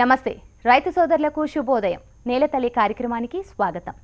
నమస్తే. రైతు సోదరులకు శుభోదయం. నేలతల్లి కార్యక్రమానికి స్వాగతం.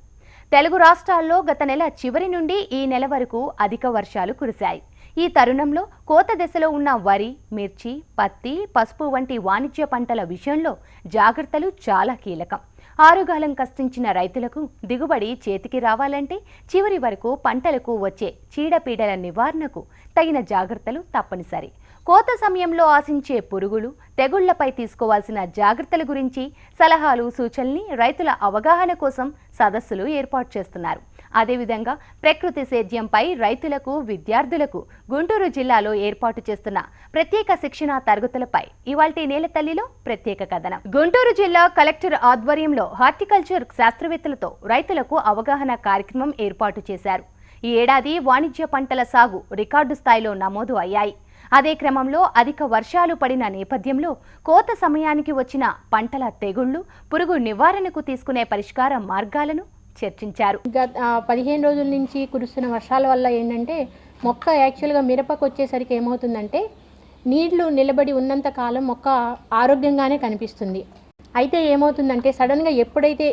తెలుగు రాష్ట్రాల్లో గత నెల చివరి నుండి ఈ నెల వరకు అధిక వర్షాలు కురిశాయి. ఈ తరుణంలో కోత దశలో ఉన్న వరి మిర్చి పత్తి పసుపు వంటి వాణిజ్య పంటల విషయంలో జాగ్రత్తలు చాలా కీలకం. ఆరుగాలం కష్టించిన రైతులకు దిగుబడి చేతికి రావాలంటే చివరి వరకు పంటలకు వచ్చే చీడపీడల నివారణకు తగిన జాగ్రత్తలు తప్పనిసరి. కోత సమయంలో ఆశించే పురుగులు తెగుళ్ళపై తీసుకోవాల్సిన జాగ్రత్తల గురించి సలహాలు సూచనల్ని రైతుల అవగాహన కోసం సదస్సులు ఏర్పాటు చేస్తున్నారు. అదేవిధంగా ప్రకృతి సేద్యంపై రైతులకు విద్యార్థులకు గుంటూరు జిల్లాలో ఏర్పాటు చేస్తున్న ప్రత్యేక శిక్షణ తరగతులపై ఇవాల్టి నేలతల్లిలో ప్రత్యేక కథనం. గుంటూరు జిల్లా కలెక్టర్ ఆధ్వర్యంలో హార్టికల్చర్ శాస్త్రవేత్తలతో రైతులకు అవగాహన కార్యక్రమం ఏర్పాటు చేశారు. ఈ ఏడాది వాణిజ్య పంటల సాగు రికార్డు స్థాయిలో నమోదు అయ్యాయి. అదే క్రమంలో అధిక వర్షాలు పడిన నేపథ్యంలో కోత సమయానికి వచ్చిన పంటల తెగుళ్ళు పురుగు నివారణకు తీసుకునే పరిష్కార మార్గాలను చర్చించారు. గత పదిహేను రోజుల నుంచి కురుస్తున్న వర్షాల వల్ల ఏంటంటే మొక్క యాక్చువల్గా మిరపకు వచ్చేసరికి ఏమవుతుందంటే నీళ్ళు నిలబడి ఉన్నంత కాలం మొక్క ఆరోగ్యంగానే కనిపిస్తుంది. అయితే ఏమవుతుందంటే సడన్గా ఎప్పుడైతే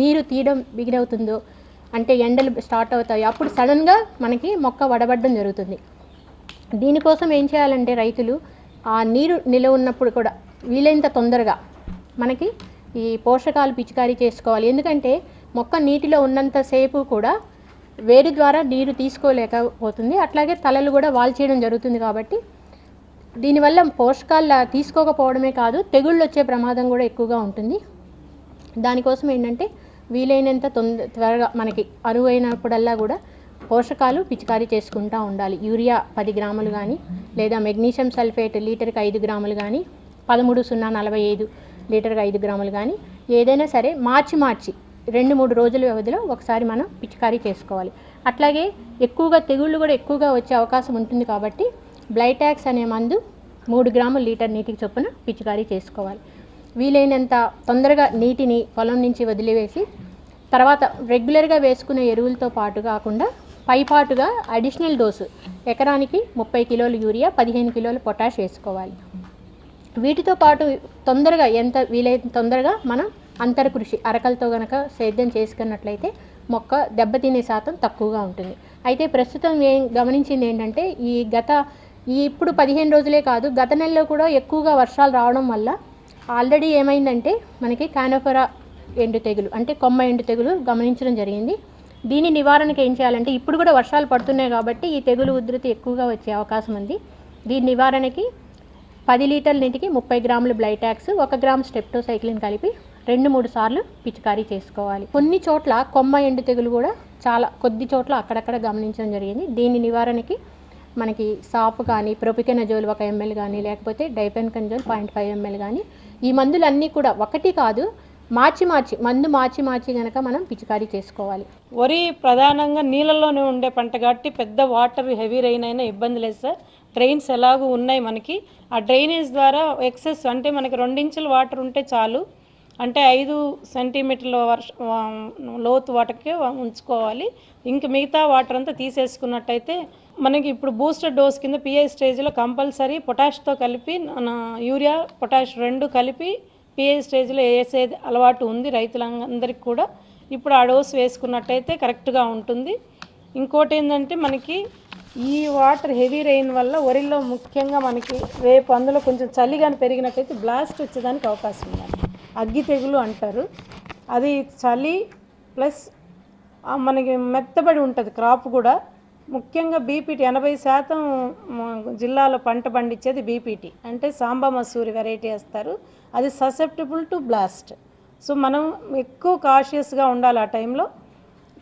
నీరు తీయడం బిగినవుతుందో అంటే ఎండలు స్టార్ట్ అవుతాయో అప్పుడు సడన్గా మనకి మొక్క వడబడడం జరుగుతుంది. దీనికోసం ఏం చేయాలంటే రైతులు ఆ నీరు నిలవ ఉన్నప్పుడు కూడా వీలైనంత తొందరగా మనకి ఈ పోషకాలు పిచికారీ చేసుకోవాలి. ఎందుకంటే మొక్క నీటిలో ఉన్నంతసేపు కూడా వేరు ద్వారా నీరు తీసుకోలేకపోతుంది. అట్లాగే తలలు కూడా వాల్చేయడం జరుగుతుంది కాబట్టి దీనివల్ల పోషకాలు తీసుకోకపోవడమే కాదు తెగుళ్ళు వచ్చే ప్రమాదం కూడా ఎక్కువగా ఉంటుంది. దానికోసం ఏంటంటే వీలైనంత తొందర త్వరగా మనకి అరువైనప్పుడల్లా కూడా పోషకాలు పిచికారీ చేసుకుంటూ ఉండాలి. యూరియా పది గ్రాములు కానీ లేదా మెగ్నీషియం సల్ఫేట్ లీటర్కి ఐదు గ్రాములు కానీ పదమూడు సున్నా నలభై ఐదు లీటర్కి ఐదు గ్రాములు కానీ ఏదైనా సరే మార్చి మార్చి రెండు మూడు రోజుల వ్యవధిలో ఒకసారి మనం పిచికారీ చేసుకోవాలి. అట్లాగే ఎక్కువగా తెగుళ్ళు కూడా ఎక్కువగా వచ్చే అవకాశం ఉంటుంది కాబట్టి బ్లైటాక్స్ అనే మందు మూడు గ్రాములు లీటర్ నీటికి చొప్పున పిచికారీ చేసుకోవాలి. వీలైనంత తొందరగా నీటిని పొలం నుంచి వదిలివేసి తర్వాత రెగ్యులర్గా వేసుకునే ఎరువులతో పాటు కాకుండా పైపాటుగా అడిషనల్ డోసు ఎకరానికి ముప్పై కిలోలు యూరియా పదిహేను కిలోలు పొటాష్ వేసుకోవాలి. వీటితో పాటు తొందరగా ఎంత వీలైన తొందరగా మనం అంతర కృషి అరకలతో గనక సేద్యం చేసుకున్నట్లయితే మొక్క దెబ్బతినే శాతం తక్కువగా ఉంటుంది. అయితే ప్రస్తుతం ఏం గమనించింది ఏంటంటే ఈ గత ఈ ఇప్పుడు పదిహేను రోజులే కాదు గత నెలలో కూడా ఎక్కువగా వర్షాలు రావడం వల్ల ఆల్రెడీ ఏమైందంటే మనకి కానోఫెరా ఎండు తెగులు అంటే కొమ్మ ఎండు తెగులు గమనించడం జరిగింది. దీని నివారణకు ఏం చేయాలంటే ఇప్పుడు కూడా వర్షాలు పడుతున్నాయి కాబట్టి ఈ తెగులు ఉధృతి ఎక్కువగా వచ్చే అవకాశం ఉంది. దీని నివారణకి పది లీటర్ల నీటికి ముప్పై గ్రాములు బ్లైటాక్స్ ఒక గ్రామ్ స్టెప్టోసైక్లిన్ కలిపి రెండు మూడు సార్లు పిచికారీ చేసుకోవాలి. కొన్ని చోట్ల కొమ్మ ఎండు తెగులు కూడా చాలా కొద్ది చోట్ల అక్కడక్కడ గమనించడం జరిగింది. దీని నివారణకి మనకి సాపు కానీ ప్రొపికెనజోల్ ఒక ఎంఎల్ కానీ లేకపోతే డైపెన్ కంజోల్ పాయింట్ ఫైవ్ ఎంఎల్ కానీ ఈ మందులన్నీ కూడా ఒకటి కాదు మార్చి మార్చి మందు మార్చి మార్చి గనక మనం పిచికారీ చేసుకోవాలి. వరి ప్రధానంగా నీళ్ళలోనే ఉండే పంట కాబట్టి పెద్ద వాటర్ హెవీ రెయిన్ అయినా ఇబ్బంది లేదు సార్. డ్రైన్స్ ఎలాగూ ఉన్నాయి మనకి. ఆ డ్రైనేజ్ ద్వారా ఎక్సెస్ అంటే మనకి రెండించుల వాటర్ ఉంటే చాలు. అంటే ఐదు సెంటీమీటర్ల వర్ష లోతు వాటర్కే ఉంచుకోవాలి. ఇంక మిగతా వాటర్ అంతా తీసేసుకున్నట్టయితే మనకి ఇప్పుడు బూస్టర్ డోస్ కింద పిఐ స్టేజ్లో కంపల్సరీ పొటాష్తో కలిపి యూరియా పొటాష్ రెండు కలిపి పిఏ స్టేజ్లో వేసేది అలవాటు ఉంది రైతులందరికీ కూడా. ఇప్పుడు ఆ డోస్ వేసుకున్నట్టయితే కరెక్ట్గా ఉంటుంది. ఇంకోటి ఏంటంటే మనకి ఈ వాటర్ హెవీ రెయిన్ వల్ల వరిలో ముఖ్యంగా మనకి రేపు అందులో కొంచెం చలి కానీ పెరిగినట్టయితే బ్లాస్ట్ వచ్చేదానికి అవకాశం ఉంది. అగ్గి తెగులు అంటారు. అది చలి ప్లస్ మనకి మెత్తబడి ఉంటుంది క్రాప్ కూడా. ముఖ్యంగా బీపీటీ ఎనభై శాతం జిల్లాలో పంట పండించేది బీపీటీ. అంటే సాంబా మసూరి వెరైటీ వేస్తారు. అది ససెప్టబుల్ టు బ్లాస్ట్ సో మనం ఎక్కువ కాషియస్గా ఉండాలి ఆ టైంలో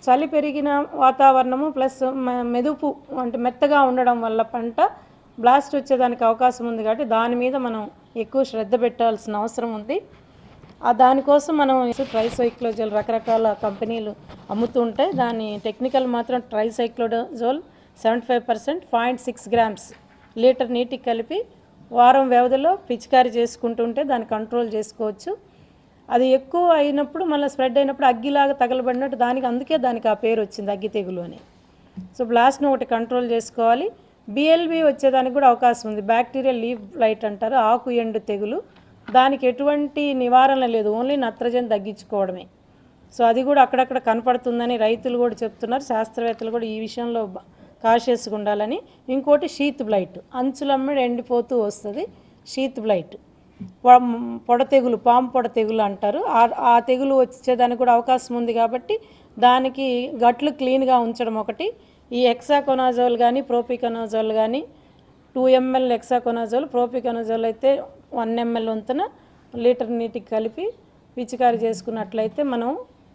చలి పెరిగిన వాతావరణము ప్లస్ మె- మెదుపు అంటే మెత్తగా ఉండడం వల్ల పంట బ్లాస్ట్ వచ్చేదానికి అవకాశం ఉంది కాబట్టి దాని మీద మనం ఎక్కువ శ్రద్ధ పెట్టాల్సిన అవసరం ఉంది. ఆ దానికోసం మనం ట్రైసైక్లోజోల్ రకరకాల కంపెనీలు అమ్ముతూ ఉంటాయి దాని టెక్నికల్ మాత్రం tricyclazole seventy five percent point six grams litre నీటికి కలిపి వారం వ్యవధిలో పిచికారీ చేసుకుంటుంటే దాన్ని కంట్రోల్ చేసుకోవచ్చు. అది ఎక్కువ అయినప్పుడు మళ్ళీ స్ప్రెడ్ అయినప్పుడు అగ్గిలాగా తగలబడినట్టు దానికి అందుకే దానికి ఆ పేరు వచ్చింది అగ్గి తెగులు అని. సో బ్లాస్ట్ను ఒకటి కంట్రోల్ చేసుకోవాలి. బిఎల్బి వచ్చేదానికి కూడా అవకాశం ఉంది. బ్యాక్టీరియా లీవ్ లైట్ అంటారు ఆకు ఎండు తెగులు. దానికి ఎటువంటి నివారణ లేదు ఓన్లీ నత్రజని తగ్గించుకోవడమే. సో అది కూడా అక్కడక్కడ కనపడుతుందని రైతులు కూడా చెప్తున్నారు. శాస్త్రవేత్తలు కూడా ఈ విషయంలో కాషియస్గా ఉండాలని. ఇంకోటి షీత్ బ్లైట్ అంచులమ్మడి ఎండిపోతూ వస్తుంది. షీత్ బ్లైట్ పొడ తెగులు పాము పొడ తెగులు అంటారు. ఆ- ఆ తెగులు వచ్చేదానికి కూడా అవకాశం ఉంది కాబట్టి దానికి గట్లు క్లీన్గా ఉంచడం ఒకటి. ఈ ఎక్సాకొనాజోల్ కానీ ప్రోపికనాజోల్ కానీ టూ ఎంఎల్ ఎక్సాకొనాజోల్ ప్రోపికనాజోల్ అయితే వన్ ఎంఎల్ వంతున లీటర్ నీటికి కలిపి పిచికారి చేసుకున్నట్లయితే మనం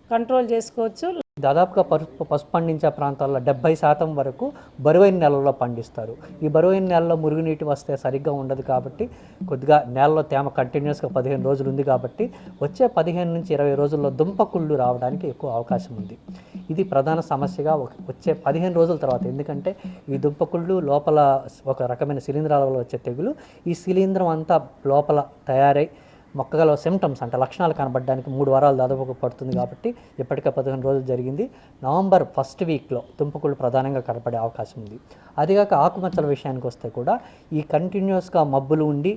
కంట్రోల్ చేసుకోవచ్చు. దాదాపుగా పసుపు పసుపు పండించే ప్రాంతాల్లో డెబ్బై శాతం వరకు బరువైన నెలల్లో పండిస్తారు. ఈ బరువైన నెలలో మురుగునీటి వస్తే సరిగ్గా ఉండదు కాబట్టి కొద్దిగా నేలలో తేమ కంటిన్యూస్గా పదిహేను రోజులు ఉంది కాబట్టి వచ్చే పదిహేను నుంచి ఇరవై రోజుల్లో దుంపకుళ్ళు రావడానికి ఎక్కువ అవకాశం ఉంది. ఇది ప్రధాన సమస్యగా వచ్చే పదిహేను రోజుల తర్వాత. ఎందుకంటే ఈ దుంపకుళ్ళు లోపల ఒక రకమైన శిలీంధ్రాల వల్ల వచ్చే తెగులు ఈ శిలీంధ్రం అంతా లోపల తయారై మొక్కగల సిమ్టమ్స్ అంటే లక్షణాలు కనబడడానికి మూడు వారాలు దాదాపు పడుతుంది కాబట్టి ఇప్పటికే పదిహేను రోజులు జరిగింది. నవంబర్ ఫస్ట్ వీక్లో తుంపకుళ్ళు ప్రధానంగా కనపడే అవకాశం ఉంది. అదిగాక ఆకుమచ్చల విషయానికి వస్తే కూడా ఈ కంటిన్యూస్గా మబ్బులు ఉండి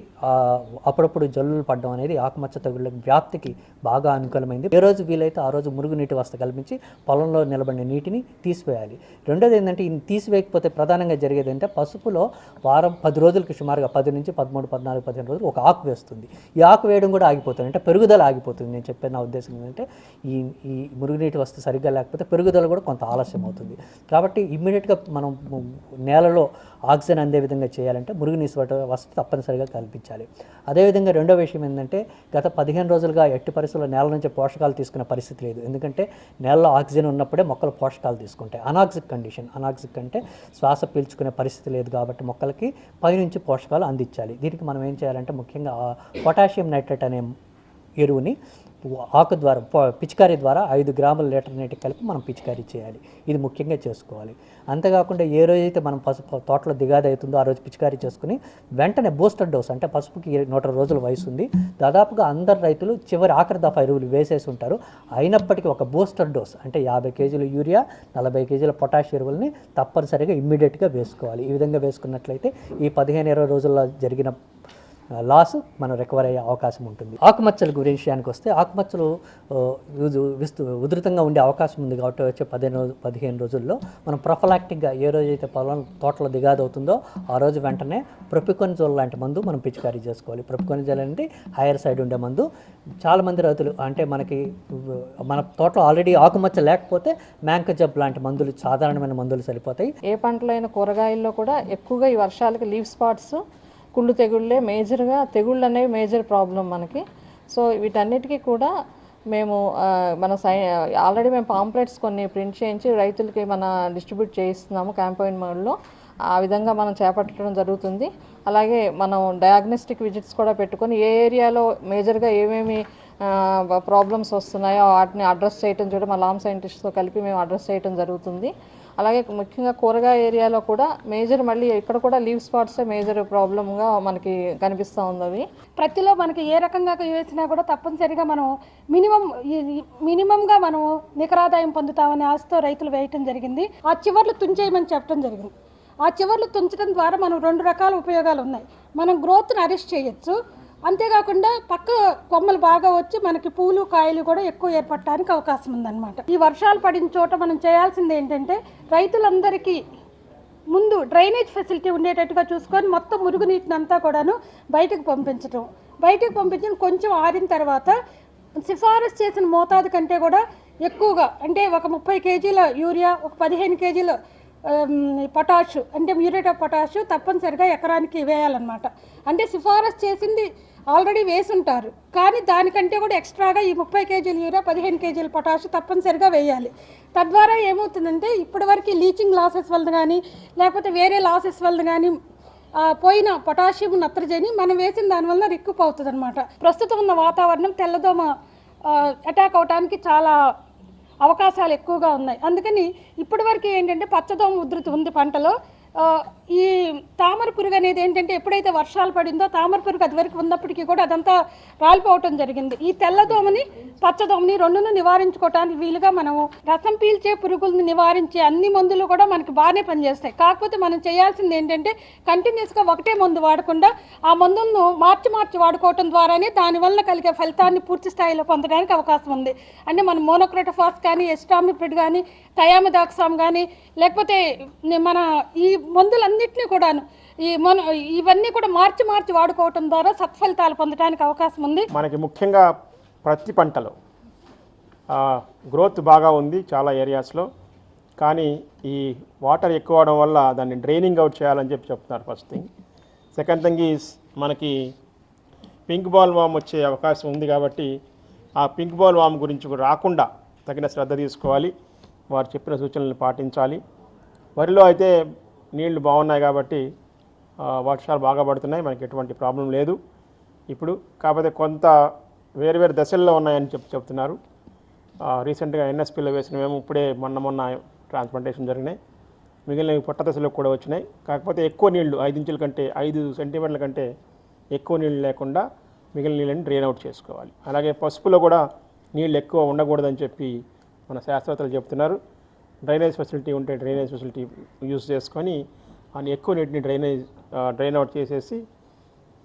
అప్పుడప్పుడు జల్లులు పడడం అనేది ఆకుమచ్చ తెగుళ్ళ వ్యాప్తికి బాగా అనుకూలమైంది. ఏ రోజు వీలైతే ఆ రోజు మురుగునీటి వస్త కల్పించి పొలంలో నిలబడిన నీటిని తీసివేయాలి. రెండోది ఏంటంటే ఇది తీసివేయకపోతే ప్రధానంగా జరిగేది అంటే పసుపులో వారం పది రోజులకి సుమారుగా పది నుంచి పదమూడు పద్నాలుగు పదిహేను రోజులు ఒక ఆకు వేస్తుంది. ఈ ఆకు వేయడం కూడా ఆగిపోతుంది. అంటే పెరుగుదల ఆగిపోతుంది. నేను చెప్పే నా ఉద్దేశం ఏంటంటే ఈ ఈ మురుగునీటి వస్తు సరిగ్గా లేకపోతే పెరుగుదల కూడా కొంత ఆలస్యం అవుతుంది కాబట్టి ఇమ్మీడియట్గా మనం నేలలో ఆక్సిజన్ అందే విధంగా చేయాలంటే మురుగునీటి వసతి తప్పనిసరిగా కల్పించాలి. అదేవిధంగా రెండో విషయం ఏంటంటే గత పదిహేను రోజులుగా ఎట్టి పరిస్థితుల్లో నేల నుంచి పోషకాలు తీసుకునే పరిస్థితి లేదు. ఎందుకంటే నేలలో ఆక్సిజన్ ఉన్నప్పుడే మొక్కలు పోషకాలు తీసుకుంటాయి. అనాక్సిక్ కండిషన్ అనాక్సిక్ అంటే శ్వాస పీల్చుకునే పరిస్థితి లేదు కాబట్టి మొక్కలకి పైనుంచి పోషకాలు అందించాలి. దీనికి మనం ఏం చేయాలంటే ముఖ్యంగా పొటాషియం నైట్రేట్ అనే ఎరువుని ఆకు ద్వారా పిచికారీ ద్వారా ఐదు గ్రాముల లీటర్ నీటి కలిపి మనం పిచికారీ చేయాలి. ఇది ముఖ్యంగా చేసుకోవాలి. అంతేకాకుండా ఏ రోజైతే మనం పసుపు తోటలో దిగాది అవుతుందో ఆ రోజు పిచికారీ చేసుకుని వెంటనే బూస్టర్ డోస్ అంటే పసుపుకి నూట రోజుల వయసు ఉంది. దాదాపుగా అందరు రైతులు చివరి ఆఖరి దఫా ఎరువులు వేసేసి ఉంటారు. అయినప్పటికీ ఒక బూస్టర్ డోస్ అంటే యాభై కేజీల యూరియా నలభై కేజీల పొటాష్ ఎరువుల్ని తప్పనిసరిగా ఇమ్మీడియట్గా వేసుకోవాలి. ఈ విధంగా వేసుకున్నట్లయితే ఈ పదిహేను ఇరవై రోజుల్లో జరిగిన లాస్ మనం రికవర్ అయ్యే అవకాశం ఉంటుంది. ఆకుమచ్చల విషయానికి వస్తే ఆకుమచ్చలు ఆ, విస్తు ఉధృతంగా ఉండే అవకాశం ఉంది కాబట్టి వచ్చే పదిహేను రోజు పదిహేను రోజుల్లో మనం ప్రొఫలాక్టిక్గా ఏ రోజైతే పొలం తోటలో దిగాదవుతుందో ఆ రోజు వెంటనే ప్రొపికొనిజోల్ లాంటి మందు మనం పిచికారీ చేసుకోవాలి. ప్రొపికొనిజోల్ అంటే హైయర్ సైడ్ ఉండే మందు. చాలామంది రైతులు అంటే మనకి మన తోటలో ఆల్రెడీ ఆకుమచ్చ లేకపోతే మ్యాంకజబ్ లాంటి మందులు సాధారణమైన మందులు సరిపోతాయి. ఏ పంటలైన కూరగాయల్లో కూడా ఎక్కువగా ఈ వర్షాలకి లీవ్ స్పాట్స్ కుళ్ళు తెగుళ్ళే మేజర్గా తెగుళ్ళు అనేవి మేజర్ ప్రాబ్లం మనకి. సో వీటన్నిటికీ కూడా మేము మన సై ఆల్రెడీ మేము పాంప్లెట్స్ కొన్ని ప్రింట్ చేయించి రైతులకి మన డిస్ట్రిబ్యూట్ చేయిస్తున్నాము క్యాంపెయిన్ మోడ్లో. ఆ విధంగా మనం చేపట్టడం జరుగుతుంది. అలాగే మనం డయాగ్నోస్టిక్ విజిట్స్ కూడా పెట్టుకొని ఏ ఏరియాలో మేజర్గా ఏమేమి ప్రాబ్లమ్స్ వస్తున్నాయో వాటిని అడ్రస్ చేయటం చూడడం మా లామ్ సైంటిస్ట్తో కలిపి మేము అడ్రస్ చేయటం జరుగుతుంది. అలాగే ముఖ్యంగా కూరగాయ ఏరియాలో కూడా మేజర్ మళ్ళీ ఇక్కడ కూడా లీవ్ స్పాట్సే మేజర్ ప్రాబ్లమ్గా మనకి కనిపిస్తూ ఉంది అవి. ప్రతిలో మనకి ఏ రకంగా వేసినా కూడా తప్పనిసరిగా మనం మినిమం మినిమంగా మనం నికరాదాయం పొందుతామనే ఆశతో రైతులు వేయటం జరిగింది. ఆ చివర్లు తుంచేయమని చెప్పడం జరిగింది. ఆ చివర్లు తుంచడం ద్వారా మనం రెండు రకాల ఉపయోగాలు ఉన్నాయి. మనం గ్రోత్ని అరెస్ట్ చేయొచ్చు. అంతేకాకుండా పక్క కొమ్మలు బాగా వచ్చి మనకి పూలు కాయలు కూడా ఎక్కువ ఏర్పడటానికి అవకాశం ఉందన్నమాట. ఈ వర్షాలు పడిన చోట మనం చేయాల్సింది ఏంటంటే రైతులందరికీ ముందు డ్రైనేజ్ ఫెసిలిటీ ఉండేటట్టుగా చూసుకొని మొత్తం మురుగునీటిని అంతా కూడాను బయటకు పంపించడం బయటకు పంపించిన కొంచెం ఆరిన తర్వాత సిఫారసు చేసిన మోతాదు కంటే కూడా ఎక్కువగా అంటే ఒక ముప్పై కేజీల యూరియా ఒక పదిహేను కేజీల పొటాషు అంటే మ్యూరేట్ ఆఫ్ పొటాషు తప్పనిసరిగా ఎకరానికి వేయాలన్నమాట. అంటే సిఫారసు చేసింది ఆల్రెడీ వేసుంటారు. కానీ దానికంటే కూడా ఎక్స్ట్రాగా ఈ ముప్పై కేజీల యూరియా పదిహేను కేజీల పొటాష్ తప్పనిసరిగా వేయాలి. తద్వారా ఏమవుతుందంటే ఇప్పటివరకు లీచింగ్ లాసెస్ వల్ల కానీ లేకపోతే వేరే లాసెస్ వల్ల కానీ పోయిన పొటాషియం నత్రజని మనం వేసిన దానివల్ల రిక్కుప్ అవుతుంది అనమాట ప్రస్తుతం ఉన్న వాతావరణం తెల్లదోమ అటాక్ అవడానికి చాలా అవకాశాలు ఎక్కువగా ఉన్నాయి. అందుకని ఇప్పటివరకు ఏంటంటే పచ్చదోమ ఉధృతి ఉంది పంటలో. ఈ తామర పురుగు అనేది ఏంటంటే ఎప్పుడైతే వర్షాలు పడిందో తామర పురుగు అది వరకు ఉన్నప్పటికీ కూడా అదంతా రాలిపోవటం జరిగింది. ఈ తెల్లదోమని పచ్చదోమని రెండును నివారించుకోవటానికి వీలుగా మనము రసం పీల్చే పురుగులను నివారించే అన్ని మందులు కూడా మనకి బాగానే పనిచేస్తాయి. కాకపోతే మనం చేయాల్సింది ఏంటంటే కంటిన్యూస్గా ఒకటే మందు వాడకుండా ఆ మందులను మార్చి మార్చి వాడుకోవటం ద్వారానే దానివల్ల కలిగే ఫలితాన్ని పూర్తి స్థాయిలో పొందడానికి అవకాశం ఉంది. అంటే మనం మోనోక్రోటోఫాస్ కానీ ఎస్టామిప్రిడ్ కానీ థయామిదాక్సామ్ కానీ లేకపోతే మన ఈ మందులన్నింటినీ కూడాను. ఈ మన ఇవన్నీ కూడా మార్చి మార్చి వాడుకోవటం ద్వారా సత్ఫలితాలు పొందడానికి అవకాశం ఉంది. మనకి ముఖ్యంగా ప్రతి పంటలో గ్రోత్ బాగా ఉంది చాలా ఏరియాస్లో. కానీ ఈ వాటర్ ఎక్కువ అవడం వల్ల దాన్ని డ్రైనింగ్ అవుట్ చేయాలని చెప్పి చెప్తున్నారు first thing. Second thing is మనకి పింక్ బాల్ వామ్ వచ్చే అవకాశం ఉంది కాబట్టి ఆ పింక్ బాల్ వామ్ గురించి కూడా రాకుండా తగిన శ్రద్ధ తీసుకోవాలి. వారు చెప్పిన సూచనలను పాటించాలి. వరిలో అయితే నీళ్ళు బాగున్నాయి కాబట్టి వర్షాలు బాగా పడుతున్నాయి మనకి ఎటువంటి ప్రాబ్లం లేదు. ఇప్పుడు కాకపోతే కొంత వేరువేరు దశల్లో ఉన్నాయని చెప్పి చెప్తున్నారు. రీసెంట్గా ఎన్ఎస్పీలో వేసినవేమో ఇప్పుడే మొన్న మొన్న ట్రాన్స్ప్లాంటేషన్ జరిగినాయి. మిగిలినవి పొట్ట దశలో కూడా వచ్చినాయి. కాకపోతే ఎక్కువ నీళ్ళు ఐదు ఇంచుల కంటే ఐదు సెంటీమీటర్ల కంటే ఎక్కువ నీళ్ళు లేకుండా మిగిలిన నీళ్ళని డ్రైన్ అవుట్ చేసుకోవాలి. అలాగే పసుపులో కూడా నీళ్ళు ఎక్కువ ఉండకూడదని చెప్పి మన శాస్త్రవేత్తలు చెప్తున్నారు. డ్రైనేజ్ ఫెసిలిటీ ఉంటే డ్రైనేజ్ ఫెసిలిటీ యూజ్ చేసుకొని అని ఎక్కువ నీటిని డ్రైనేజ్ డ్రైన్ అవుట్ చేసేసి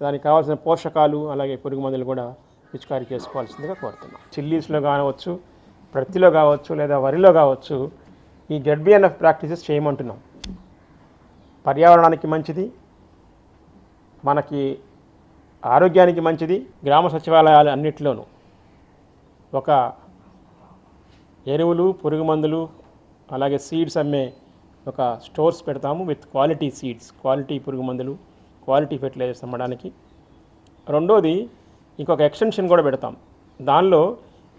దానికి కావాల్సిన పోషకాలు అలాగే పురుగు మందులు కూడా పిచికారీ చేసుకోవాల్సిందిగా కోరుతున్నాం. చిల్లీస్లో కావచ్చు ప్రత్తిలో కావచ్చు లేదా వరిలో కావచ్చు ఈ జెడ్బిఎన్ఎఫ్ ప్రాక్టీసెస్ చేయమంటున్నాం. పర్యావరణానికి మంచిది మనకి ఆరోగ్యానికి మంచిది గ్రామ సచివాలయాలు అన్నిటిలోనూ. ఒక ఎరువులు పురుగు మందులు అలాగే సీడ్స్ అమ్మే ఒక స్టోర్స్ పెడతాము విత్ క్వాలిటీ సీడ్స్ క్వాలిటీ పురుగు మందులు క్వాలిటీ ఫెర్టిలైజర్స్ అమ్మడానికి. రెండోది ఇంకొక ఎక్స్టెన్షన్ కూడా పెడతాం. దానిలో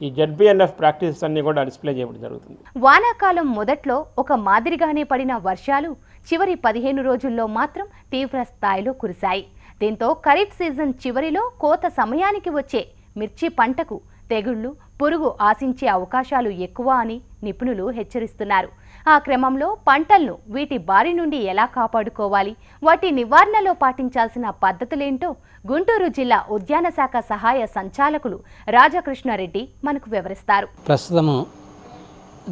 ఈ జెడ్బిఎన్ఎఫ్ ప్రాక్టీసెస్ అన్నీ కూడా డిస్ప్లే చేయడం జరుగుతుంది. వానాకాలం మొదట్లో ఒక మాదిరిగానే పడిన వర్షాలు చివరి పదిహేను రోజుల్లో మాత్రం తీవ్ర స్థాయిలో కురిశాయి. దీంతో ఖరీఫ్ సీజన్ చివరిలో కోత సమయానికి వచ్చే మిర్చి పంటకు తెగుళ్ళు పురుగు ఆశించే అవకాశాలు ఎక్కువ అని నిపుణులు హెచ్చరిస్తున్నారు. ఆ క్రమంలో పంటలను వీటి బారి నుండి ఎలా కాపాడుకోవాలి? వాటి నివారణలో పాటించాల్సిన పద్ధతులేంటో గుంటూరు జిల్లా ఉద్యాన శాఖ సహాయ సంచాలకులు రాజకృష్ణారెడ్డి మనకు వివరిస్తారు. ప్రస్తుతము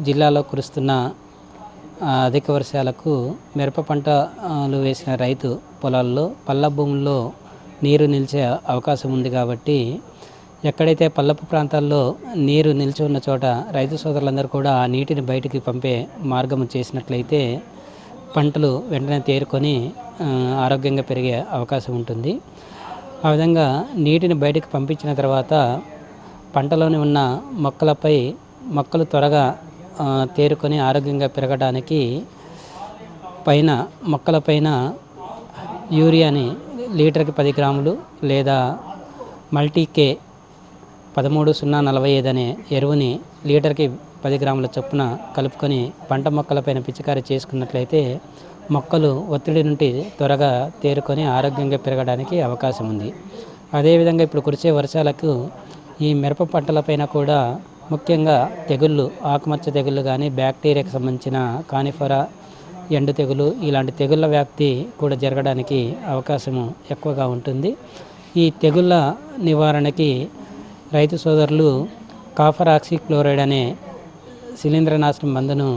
జిల్లాలో కురుస్తున్న అధిక వర్షాలకు మిరప పంటలు వేసిన రైతు పొలాల్లో పల్ల భూముల్లో నీరు నిలిచే అవకాశం ఉంది కాబట్టి ఎక్కడైతే పల్లపు ప్రాంతాల్లో నీరు నిలిచి ఉన్న చోట రైతు సోదరులందరూ కూడా ఆ నీటిని బయటికి పంపే మార్గం చేసినట్లయితే పంటలు వెంటనే తేరుకొని ఆరోగ్యంగా పెరిగే అవకాశం ఉంటుంది. ఆ విధంగా నీటిని బయటికి పంపించిన తర్వాత పంటలోని ఉన్న మొక్కలపై మొక్కలు త్వరగా తేరుకొని ఆరోగ్యంగా పెరగడానికి పైన మొక్కలపైన యూరియాని లీటర్కి పది గ్రాములు లేదా మల్టీకే పదమూడు సున్నా నలభై ఐదు అనే ఎరువుని లీటర్కి పది గ్రాముల చొప్పున కలుపుకొని పంట మొక్కలపైన పిచికారీ చేసుకున్నట్లయితే మొక్కలు ఒత్తిడి నుండి త్వరగా తేరుకొని ఆరోగ్యంగా పెరగడానికి అవకాశం ఉంది. అదేవిధంగా ఇప్పుడు కురిసే వర్షాలకు ఈ మిరప పంటలపైన కూడా ముఖ్యంగా తెగుళ్ళు ఆకుమచ్చ తెగుళ్ళు కానీ బ్యాక్టీరియాకి సంబంధించిన కానిఫరా ఎండు తెగులు ఇలాంటి తెగుళ్ళ వ్యాప్తి కూడా జరగడానికి అవకాశము ఎక్కువగా ఉంటుంది. ఈ తెగుళ్ళ నివారణకి రైతు సోదరులు కాఫర్ ఆక్సిక్లోరైడ్ అనే శిలీంద్రనాశనం మందును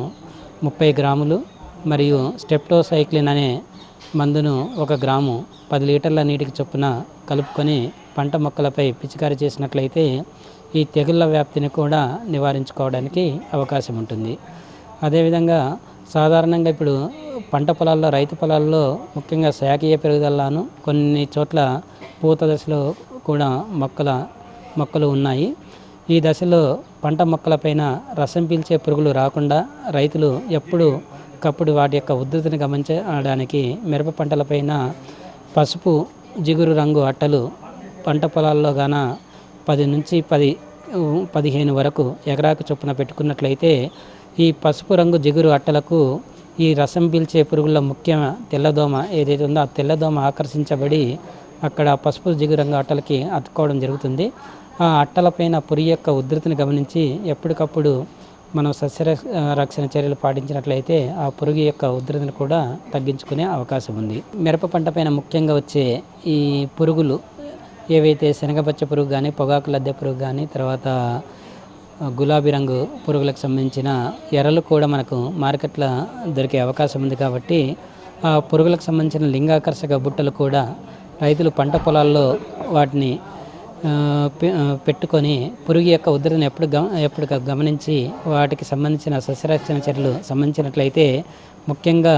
ముప్పై గ్రాములు మరియు స్టెప్టోసైక్లిన్ అనే మందును ఒక గ్రాము పది లీటర్ల నీటికి చొప్పున కలుపుకొని పంట మొక్కలపై పిచికారీ చేసినట్లయితే ఈ తెగుళ్ళ వ్యాప్తిని కూడా నివారించుకోవడానికి అవకాశం ఉంటుంది. అదేవిధంగా సాధారణంగా ఇప్పుడు పంట పొలాల్లో రైతు పొలాల్లో ముఖ్యంగా శాఖీయ పెరుగుదలను కొన్ని చోట్ల పూత దశలో కూడా మొక్కల మొక్కలు ఉన్నాయి. ఈ దశలో పంట మొక్కలపైన రసం పీల్చే పురుగులు రాకుండా రైతులు ఎప్పుడు కప్పుడు వాటి యొక్క ఉధృతిని గమనించడానికి మిరప పంటలపైన పసుపు జిగురు రంగు అట్టలు పంట పొలాల్లో గాన పది నుంచి పది పదిహేను వరకు ఎకరాకు చొప్పున పెట్టుకున్నట్లయితే ఈ పసుపు రంగు జిగురు అట్టలకు ఈ రసం పీల్చే పురుగుల ముఖ్య తెల్లదోమ ఏదైతే ఉందో ఆ తెల్లదోమ ఆకర్షించబడి అక్కడ పసుపు జిగురు రంగు అట్టలకి అతుక్కోవడం జరుగుతుంది. ఆ అట్టలపైన పురి యొక్క ఉధృతిని గమనించి ఎప్పటికప్పుడు మనం సస్య రక్షణ చర్యలు పాటించినట్లయితే ఆ పురుగు యొక్క ఉధృతిని కూడా తగ్గించుకునే అవకాశం ఉంది. మిరప పంట పైన ముఖ్యంగా వచ్చే ఈ పురుగులు ఏవైతే శనగపచ్చ పురుగు కానీ పొగాకు లద్దె పురుగు కానీ తర్వాత గులాబీ రంగు పురుగులకు సంబంధించిన ఎర్రలు కూడా మనకు మార్కెట్లో దొరికే అవకాశం ఉంది కాబట్టి ఆ పురుగులకు సంబంధించిన లింగాకర్షక బుట్టలు కూడా రైతులు పంట పొలాల్లో వాటిని పె- పెట్టుకొని పురుగు యొక్క ఉధృతిని ఎప్పుడు గమ ఎప్పుడు గమనించి వాటికి సంబంధించిన సస్యరక్షణ చర్యలు సంబంధించినట్లయితే ముఖ్యంగా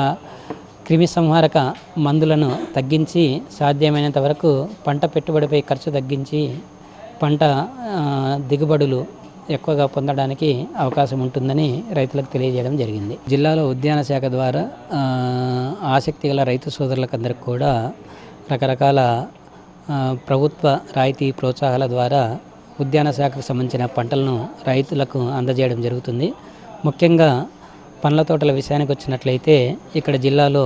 క్రిమి సంహారక మందులను తగ్గించి సాధ్యమైనంత వరకు పంట పెట్టుబడిపై ఖర్చు తగ్గించి పంట దిగుబడులు ఎక్కువగా పొందడానికి అవకాశం ఉంటుందని రైతులకు తెలియజేయడం జరిగింది. జిల్లాలో ఉద్యాన శాఖ ద్వారా ఆసక్తి గల రైతు సోదరులకు అందరికి కూడా రకరకాల ప్రభుత్వ రాయితీ ప్రోత్సాహాల ద్వారా ఉద్యాన శాఖకు సంబంధించిన పంటలను రైతులకు అందజేయడం జరుగుతుంది. ముఖ్యంగా పండ్ల తోటల విషయానికి వచ్చినట్లయితే ఇక్కడ జిల్లాలో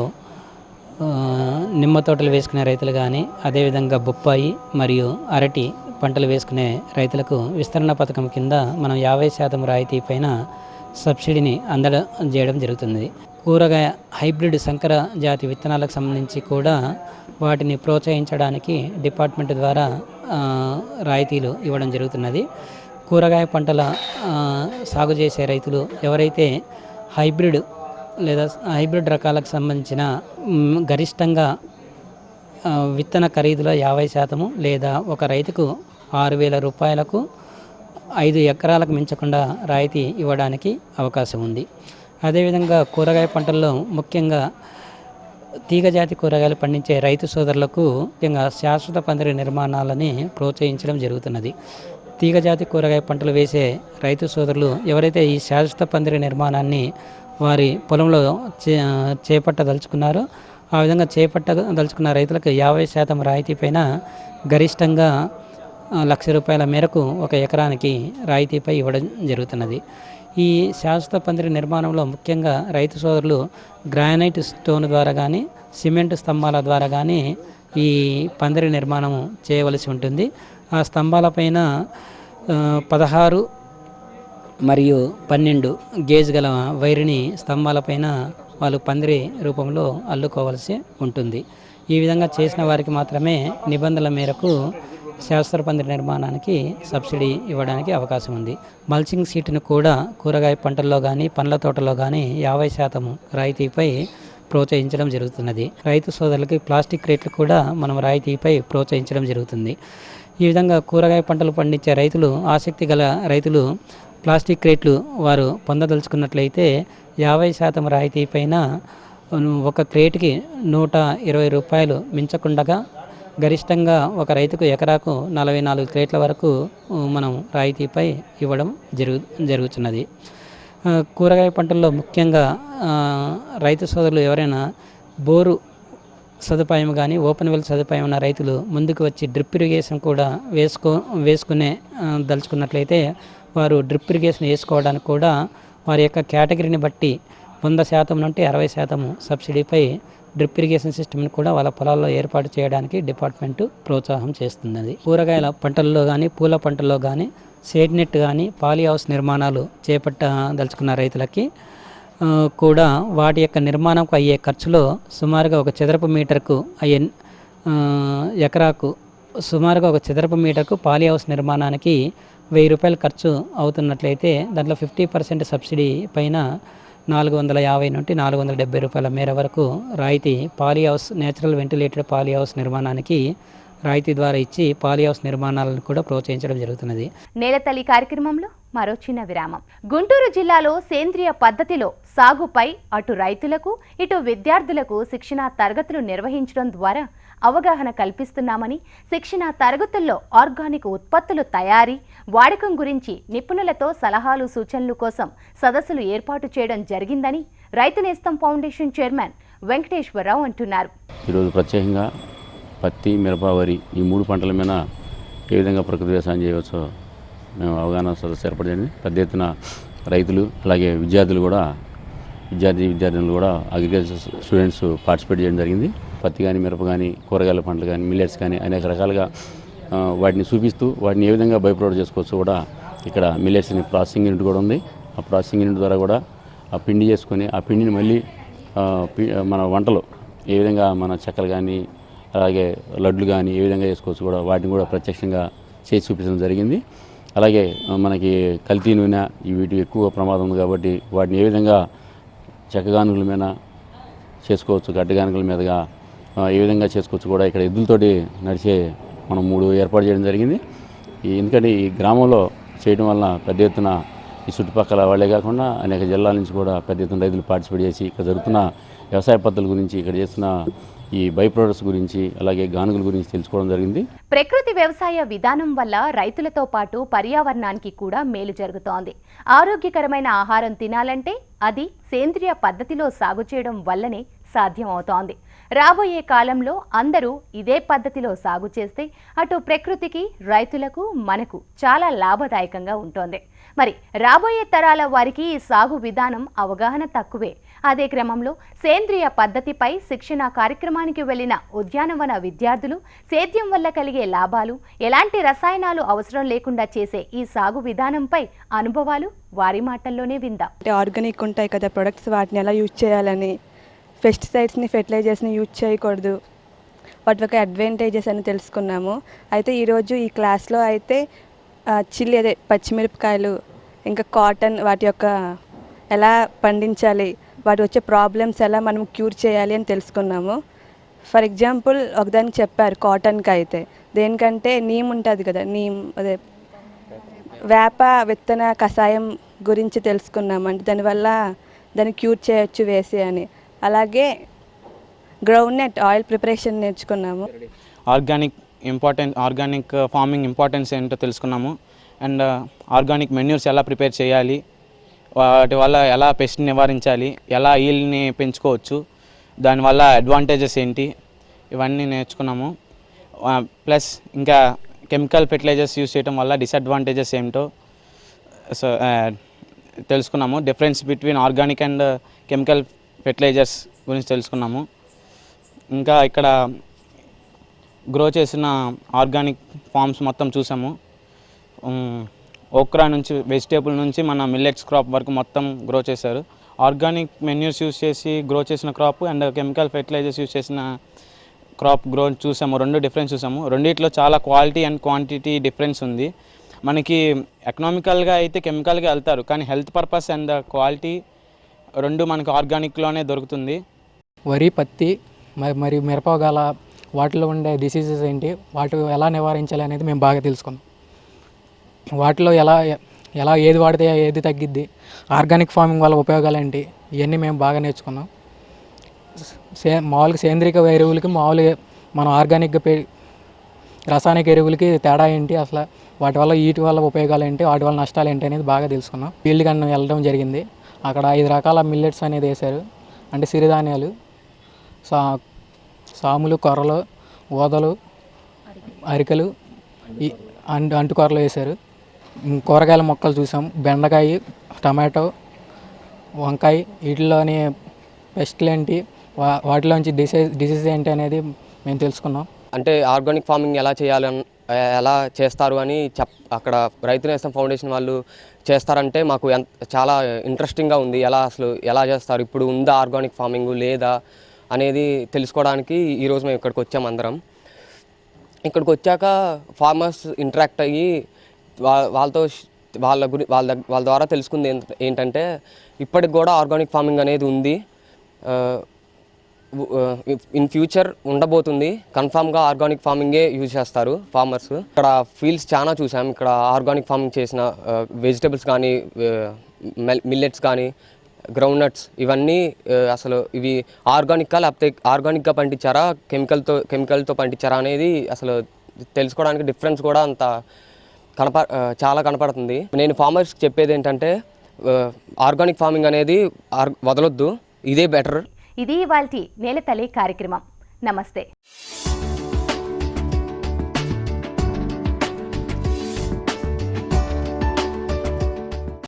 నిమ్మ తోటలు వేసుకునే రైతులు కానీ అదేవిధంగా బొప్పాయి మరియు అరటి పంటలు వేసుకునే రైతులకు విస్తరణ పథకం కింద మనం యాభై శాతం రాయితీ పైన సబ్సిడీని అందజేయడం జరుగుతుంది. కూరగాయ హైబ్రిడ్ సంకర జాతి విత్తనాలకు సంబంధించి కూడా వాటిని ప్రోత్సహించడానికి డిపార్ట్మెంట్ ద్వారా రాయితీలు ఇవ్వడం జరుగుతున్నది. కూరగాయ పంటల సాగు చేసే రైతులు ఎవరైతే హైబ్రిడ్ లేదా హైబ్రిడ్ రకాలకు సంబంధించిన గరిష్టంగా విత్తన ఖరీదులో యాభై శాతము లేదా ఒక రైతుకు ఆరు వేల రూపాయలకు ఐదు ఎకరాలకు మించకుండా రాయితీ ఇవ్వడానికి అవకాశం ఉంది. అదేవిధంగా కూరగాయ పంటల్లో ముఖ్యంగా తీగజాతి కూరగాయలు పండించే రైతు సోదరులకు ముఖ్యంగా శాశ్వత పందిరి నిర్మాణాలని ప్రోత్సహించడం జరుగుతున్నది. తీగజాతి కూరగాయ పంటలు వేసే రైతు సోదరులు ఎవరైతే ఈ శాశ్వత పందిరి నిర్మాణాన్ని వారి పొలంలో చే చేపట్టదలుచుకున్నారో ఆ విధంగా చేపట్టదలుచుకున్న రైతులకు యాభై శాతం రాయితీ పైన గరిష్టంగా లక్ష రూపాయల మేరకు ఒక ఎకరానికి రాయితీపై ఇవ్వడం జరుగుతున్నది. ఈ శాశ్వత పందిరి నిర్మాణంలో ముఖ్యంగా రైతు సోదరులు గ్రానైట్ స్టోన్ ద్వారా కానీ సిమెంట్ స్తంభాల ద్వారా కానీ ఈ పందిరి నిర్మాణం చేయవలసి ఉంటుంది. ఆ స్తంభాలపైన పదహారు మరియు పన్నెండు గేజ్ గల వైరిని స్తంభాలపైన వాళ్ళు పందిరి రూపంలో అల్లుకోవలసి ఉంటుంది. ఈ విధంగా చేసిన వారికి మాత్రమే నిబంధనల మేరకు శాస్త్ర పందిరి నిర్మాణానికి సబ్సిడీ ఇవ్వడానికి అవకాశం ఉంది. మల్చింగ్ సీట్ను కూడా కూరగాయ పంటల్లో కానీ పండ్ల తోటలో కానీ యాభై శాతం రాయితీపై ప్రోత్సహించడం జరుగుతున్నది. రైతు సోదరులకి ప్లాస్టిక్ రేట్లు కూడా మనం రాయితీపై ప్రోత్సహించడం జరుగుతుంది. ఈ విధంగా కూరగాయ పంటలు పండించే రైతులు ఆసక్తి గల రైతులు ప్లాస్టిక్ రేట్లు వారు పొందదలుచుకున్నట్లయితే యాభై శాతం రాయితీ పైన ఒక క్రేట్కి నూట ఇరవై రూపాయలు మించకుండగా గరిష్టంగా ఒక రైతుకు ఎకరాకు నలభై నాలుగు క్రేట్ల వరకు మనం రాయితీపై ఇవ్వడం జరుగు జరుగుతున్నది కూరగాయ పంటల్లో ముఖ్యంగా రైతు సోదరులు ఎవరైనా బోరు సదుపాయం కానీ ఓపెన్ వెల్ సదుపాయం ఉన్న రైతులు ముందుకు వచ్చి డ్రిప్ ఇరిగేషన్ కూడా వేసుకో వేసుకునే దలుచుకున్నట్లయితే వారు డ్రిప్ ఇరిగేషన్ వేసుకోవడానికి కూడా వారి యొక్క కేటగిరీని బట్టి వంద శాతం నుండి అరవై శాతం సబ్సిడీపై డ్రిప్ ఇరిగేషన్ సిస్టమ్ని కూడా వాళ్ళ పొలాల్లో ఏర్పాటు చేయడానికి డిపార్ట్మెంట్ ప్రోత్సాహం చేస్తున్నది. కూరగాయల పంటల్లో కానీ పూల పంటల్లో కానీ షేడ్ నెట్ కానీ పాలీ హౌస్ నిర్మాణాలు చేపట్టదలుచుకున్న రైతులకి కూడా వాటి యొక్క నిర్మాణంకు అయ్యే ఖర్చులో సుమారుగా ఒక చదరపు మీటర్కు అయ్యే ఎకరాకు సుమారుగా ఒక చదరపు మీటర్కు పాలీ హౌస్ నిర్మాణానికి వెయ్యి రూపాయలు ఖర్చు అవుతున్నట్లయితే దాంట్లో ఫిఫ్టీ పర్సెంట్ సబ్సిడీ పైన నాలుగు వందల యాభై నుండి నాలుగు వందల డెబ్బై రూపాయల మేర వరకు రాయితీ poly house natural ventilated poly house నిర్మాణానికి రాయితీ ద్వారా ఇచ్చి పాలీ హౌస్ నిర్మాణాలను కూడా ప్రోత్సహించడం జరుగుతున్నది. నేలతల్లి కార్యక్రమంలో మరో చిన్న విరామం. గుంటూరు జిల్లాలో సేంద్రియ పద్ధతిలో సాగుపై అటు రైతులకు ఇటు విద్యార్థులకు శిక్షణ తరగతులు నిర్వహించడం ద్వారా అవగాహన కల్పిస్తున్నామని శిక్షణ తరగతుల్లో ఆర్గానిక్ ఉత్పత్తులు తయారీ వాడకం గురించి నిపుణులతో సలహాలు సూచనలు కోసం సదస్సులు ఏర్పాటు చేయడం జరిగిందని రైతు నేస్తం ఫౌండేషన్ చైర్మన్ వెంకటేశ్వరరావు అంటున్నారు. ఈరోజు ప్రత్యేకంగా పత్తి మిరప వరి ఈ మూడు పంటల మీద ఏ విధంగా ప్రకృతి వ్యవసాయం చేయవచ్చో మేము అవగాహన సదస్సు ఏర్పడింది పెద్ద ఎత్తున రైతులు అలాగే విద్యార్థులు కూడా విద్యార్థి విద్యార్థినులు కూడా అగ్రికల్చర్ స్టూడెంట్స్ పార్టిసిపేట్ చేయడం జరిగింది. పత్తి కానీ మిరప కానీ కూరగాయల పంటలు కానీ మిల్లెట్స్ కానీ అనేక రకాలుగా వాటిని చూపిస్తూ వాటిని ఏ విధంగా బయప్రొడక్ట్ చేసుకోవచ్చు కూడా ఇక్కడ మిల్లెట్స్ని ప్రాసెసింగ్ యూనిట్ కూడా ఉంది. ఆ ప్రాసెసింగ్ యూనిట్ ద్వారా కూడా ఆ పిండి చేసుకొని ఆ పిండిని మళ్ళీ మన వంటలు ఏ విధంగా మన చెక్కలు కానీ అలాగే లడ్లు కానీ ఏ విధంగా చేసుకోవచ్చు కూడా వాటిని కూడా ప్రత్యక్షంగా చేసి చూపించడం జరిగింది. అలాగే మనకి కల్తీ నూనె వీటి ఎక్కువ ప్రమాదం ఉంది కాబట్టి వాటిని ఏ విధంగా చెక్కగానుగుల మీద చేసుకోవచ్చు గడ్డగానుగుల మీదుగా ఏ విధంగా చేసుకోవచ్చు కూడా ఇక్కడ ఎద్దులతోటి నడిచే మనం మూడు ఏర్పాటు చేయడం జరిగింది. ఈ ఎందుకంటే ఈ గ్రామంలో చేయడం వలన పెద్ద ఎత్తున ఈ చుట్టుపక్కల వాళ్ళే కాకుండా అనేక జిల్లాల నుంచి కూడా పెద్ద ఎత్తున రైతులు పార్టిసిపేట్ చేసి ఇక్కడ జరుగుతున్న వ్యవసాయ పద్ధతుల గురించి ఇక్కడ చేస్తున్న ఈ బై ప్రొడక్ట్స్ గురించి అలాగే గానుగుల గురించి తెలుసుకోవడం జరిగింది. ప్రకృతి వ్యవసాయ విధానం వల్ల రైతులతో పాటు పర్యావరణానికి కూడా మేలు జరుగుతోంది. ఆరోగ్యకరమైన ఆహారం తినాలంటే అది సేంద్రియ పద్ధతిలో సాగు చేయడం వల్లనే సాధ్యమవుతోంది. రాబోయే కాలంలో అందరూ ఇదే పద్ధతిలో సాగు చేస్తే అటు ప్రకృతికి రైతులకు మనకు చాలా లాభదాయకంగా ఉంటుంది. మరి రాబోయే తరాల వారికి ఈ సాగు విధానం అవగాహన తక్కువే. అదే క్రమంలో సేంద్రియ పద్ధతిపై శిక్షణ కార్యక్రమానికి వెళ్ళిన ఉద్యానవన విద్యార్థులు సేద్యం వల్ల కలిగే లాభాలు ఎలాంటి రసాయనాలు అవసరం లేకుండా చేసే ఈ సాగు విధానంపై అనుభవాలు వారి మాటల్లోనే విందాం. ఆర్గానిక్ ఉంటాయి కదా ప్రొడక్ట్స్ వాటిని ఎలా యూజ్ చేయాలని పెస్టిసైడ్స్ని ఫెర్టిలైజర్స్ని యూజ్ చేయకూడదు. వాటి యొక్క అడ్వాంటేజెస్ అని తెలుసుకున్నాము. అయితే ఈరోజు ఈ క్లాస్లో అయితే చిల్లి అదే పచ్చిమిరపకాయలు ఇంకా కాటన్ వాటి యొక్క ఎలా పండించాలి వాటి వచ్చే ప్రాబ్లమ్స్ ఎలా మనం క్యూర్ చేయాలి అని తెలుసుకున్నాము. ఫర్ ఎగ్జాంపుల్ ఒకదానికి చెప్పారు కాటన్కి అయితే. దేనికంటే నీమ్ ఉంటుంది కదా నీమ్ అదే వేప విత్తన కషాయం గురించి తెలుసుకున్నాం అంటే దానివల్ల దాన్ని క్యూర్ చేయొచ్చు వేసి అని. అలాగే గ్రౌండ్నట్ ఆయిల్ ప్రిపరేషన్ నేర్చుకున్నాము. Organic important organic farming importance ఏంటో తెలుసుకున్నాము. అండ్ ఆర్గానిక్ మెన్యూర్స్ ఎలా ప్రిపేర్ చేయాలి వాటి వల్ల ఎలా పెస్ట్ నివారించాలి ఎలా ఈల్ని పెంచుకోవచ్చు దానివల్ల అడ్వాంటేజెస్ ఏంటి ఇవన్నీ నేర్చుకున్నాము. Uh, ప్లస్ ఇంకా కెమికల్ ఫెర్టిలైజర్స్ యూస్ చేయడం వల్ల డిసడ్వాంటేజెస్ ఏమిటో సో తెలుసుకున్నాము. Difference between organic and chemical fertilisers గురించి తెలుసుకున్నాము. ఇంకా ఇక్కడ గ్రో చేసిన ఆర్గానిక్ ఫామ్స్ మొత్తం చూసాము. ఓక్రా నుంచి వెజిటేబుల్ నుంచి మన మిల్లెట్స్ క్రాప్ వరకు మొత్తం గ్రో చేశారు. ఆర్గానిక్ మెన్యూస్ యూస్ చేసి గ్రో చేసిన crop and chemical fertilisers use చేసిన క్రాప్ గ్రో చూసాము. రెండు డిఫరెన్స్ చూసాము. రెండిట్లో చాలా క్వాలిటీ అండ్ క్వాంటిటీ డిఫరెన్స్ ఉంది. మనకి ఎకనామికల్గా అయితే కెమికల్గా వెళ్తారు. కానీ హెల్త్ పర్పస్ అండ్ క్వాలిటీ రెండు మనకు ఆర్గానిక్లోనే దొరుకుతుంది. వరి పత్తి మరి మరియు మిరపగల వాటిలో ఉండే డిసీజెస్ ఏంటి వాటి ఎలా నివారించాలి అనేది మేము బాగా తెలుసుకున్నాం. వాటిలో ఎలా ఎలా ఏది వాడితే ఏది తగ్గిద్ది ఆర్గానిక్ ఫార్మింగ్ వల్ల ఉపయోగాలు ఏంటి ఇవన్నీ మేము బాగా నేర్చుకున్నాం. సే మామూలుగా సేంద్రియ ఎరువులకి మామూలుగా మనం ఆర్గానిక్గా పే రసాయనిక ఎరువులకి తేడా ఏంటి అసలు వాటి వల్ల వీటి వల్ల ఉపయోగాలు ఏంటి వాటి వల్ల నష్టాలు ఏంటి అనేది బాగా తెలుసుకున్నాం. ఫీల్డ్ కన్నా వెళ్ళడం జరిగింది. అక్కడ ఐదు రకాల మిల్లెట్స్ అనేది వేశారు. అంటే సిరిధాన్యాలు సా సాములు కొర్రలు ఓదలు అరికలు ఈ అంటు అంటుకూరలు వేశారు. కూరగాయల మొక్కలు చూసాం. బెండకాయ టమాటో వంకాయ వీటిలోని పెస్ట్లు ఏంటి వా వాటిలోంచి డిసీజ్ డిసీజ్ ఏంటి అనేది మేము తెలుసుకున్నాం. అంటే ఆర్గానిక్ ఫార్మింగ్ ఎలా చేయాలని ఎలా చేస్తారు అని చెప్ అక్కడ రైతు నేస్తం ఫౌండేషన్ వాళ్ళు చేస్తారంటే మాకు ఎంత చాలా ఇంట్రెస్టింగ్గా ఉంది. ఎలా అసలు ఎలా చేస్తారు ఇప్పుడు ఉందా ఆర్గానిక్ ఫార్మింగ్ లేదా అనేది తెలుసుకోవడానికి ఈరోజు మేము ఇక్కడికి వచ్చాము అందరం. ఇక్కడికి వచ్చాక ఫార్మర్స్ ఇంటరాక్ట్ అయ్యి వా- వాళ్ళతో వాళ్ళ గురి వాళ్ళ వాళ్ళ ద్వారా తెలుసుకుంది ఏంటంటే ఇప్పటికి కూడా ఆర్గానిక్ ఫార్మింగ్ అనేది ఉంది. ఇన్ ఫ్యూచర్ ఉండబోతుంది. కన్ఫామ్గా ఆర్గానిక్ ఫార్మింగే యూజ్ చేస్తారు ఫార్మర్స్. ఇక్కడ ఫీల్డ్స్ చాలా చూసాం. ఇక్కడ ఆర్గానిక్ ఫార్మింగ్ చేసిన వెజిటబుల్స్ కానీ మిల్లెట్స్ కానీ గ్రౌండ్ నట్స్ ఇవన్నీ అసలు ఇవి ఆర్గానిక్గా లేకపోతే ఆర్గానిక్గా పండించారా? కెమికల్తో కెమికల్తో పండించారా అనేది అసలు తెలుసుకోవడానికి డిఫరెన్స్ కూడా అంత కనప చాలా కనపడుతుంది. నేను ఫార్మర్స్కి చెప్పేది ఏంటంటే ఆర్గానిక్ ఫార్మింగ్ అనేది ఆర్ వదలొద్దు. ఇదే బెటర్. ఇది ఇవాల్టి నేలతల్లి కార్యక్రమం. నమస్తే.